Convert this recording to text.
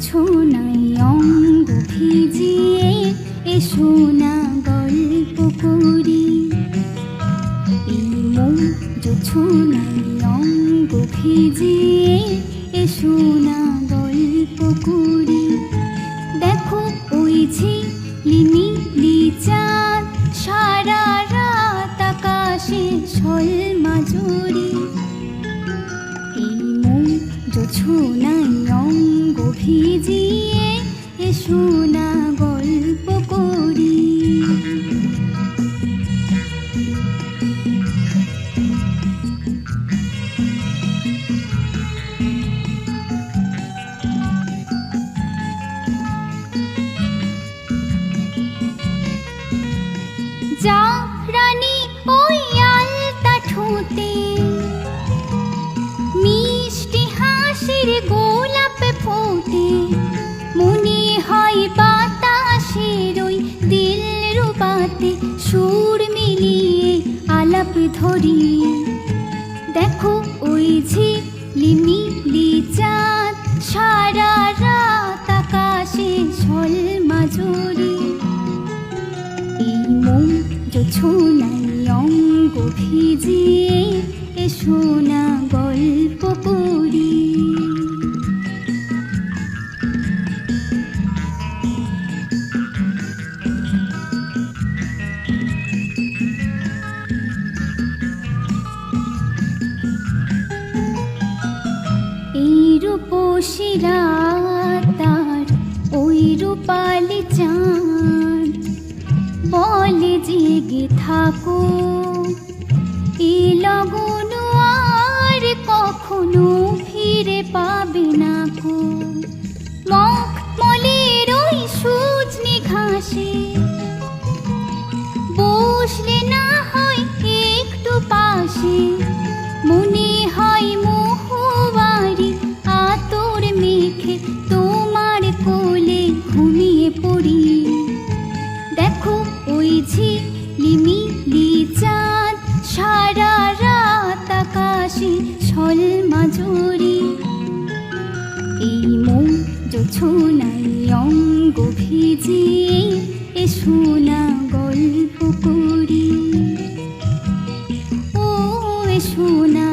ছোনাই অঙ্গ ভিজিয়ে এসো না গল্প করি। এই মন ছোনাই অঙ্গ ভিজিয়ে এসো না গল্প করি। দেখো ওই ঝিলিমি চাঁদ, সারা রাত আকাশে ছল মাজরি এই মন অঙ্গ ভিজিয়ে এসো না গল্প করি। যা সুর মিলিয়ে আলাপ ধরি। দেখো ওই ঝিলিমিলি চাঁদ সারা রাত আকাশে ছল মাজরি এই মন ছোনাই অঙ্গ ভিজিয়ে এসো না গল্প এই তার, ওই রূপালি চাঁদ। বলে জেগে থাকো, এ লগন আর কখনো ফিরে পাবে না কো। মখ মলের ওই সুজনি ঘাসে, বসলে না হয় একটু পাশে। মনে তোমার কোলে ঘুমিয়ে পড়ি। দেখো ওই ঝিলিমিলি চাঁদ সারা রাত আকাশে ছল মাজরি এই মন জোছনাই অঙ্গ ভিজিয়ে এসো না গল্প করি। ও এসো না